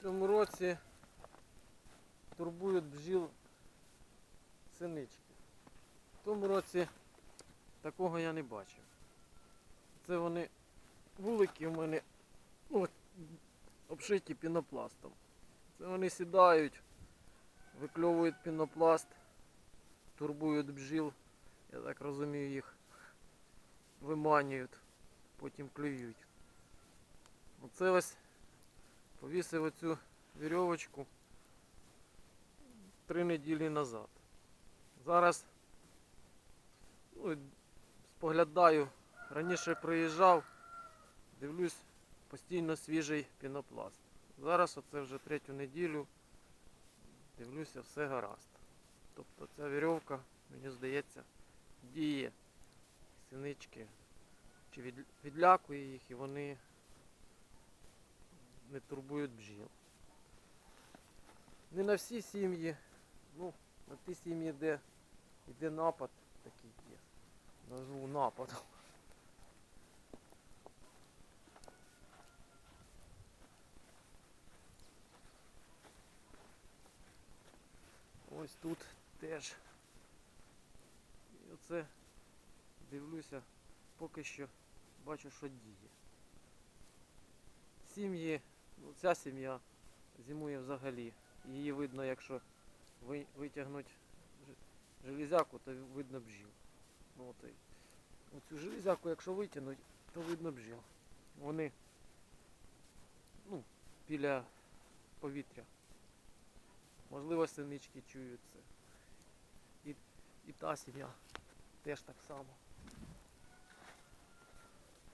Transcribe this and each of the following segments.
В цьому році турбують бджіл синички. В тому році такого я не бачив. Це вони вулики у мене ну, обшиті пінопластом. Це вони сідають, викльовують пінопласт, турбують бджіл, я так розумію, їх виманюють, потім клюють. Оце ось повісив оцю вірьовочку три неділі назад. Зараз ну, споглядаю, раніше приїжджав, дивлюсь, постійно свіжий пінопласт. Зараз оце вже третю неділю дивлюся, все гаразд. Тобто ця вірьовка, мені здається, діє синички, чи відлякує їх і вони не турбують бджіл. Не на всі сім'ї, ну, на ті сім'ї, де йде напад, такий є. Назву нападом. Ось тут теж. І оце дивлюся, поки що бачу, що діє. Сім'ї, ця сім'я зимує взагалі. Її видно, якщо ви- витягнуть ж- железяку, то видно бджіл. Ну, от, оцю железяку, якщо витягнуть, то видно бджіл. Вони ну, біля повітря. Можливо, синички чують це. І, і та сім'я теж так само.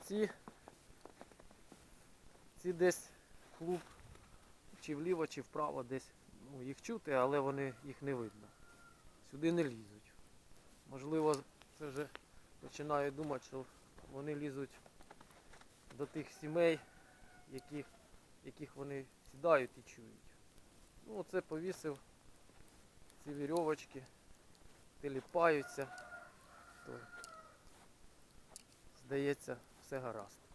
Ці, ці десь клуб чи вліво, чи вправо десь ну, їх чути, але вони їх не видно. Сюди не лізуть. Можливо, це вже починаю думати, що вони лізуть до тих сімей, яких, яких вони сідають і чують. Ну, оце повісив ці вірьовочки, теліпаються, то здається, все гаразд.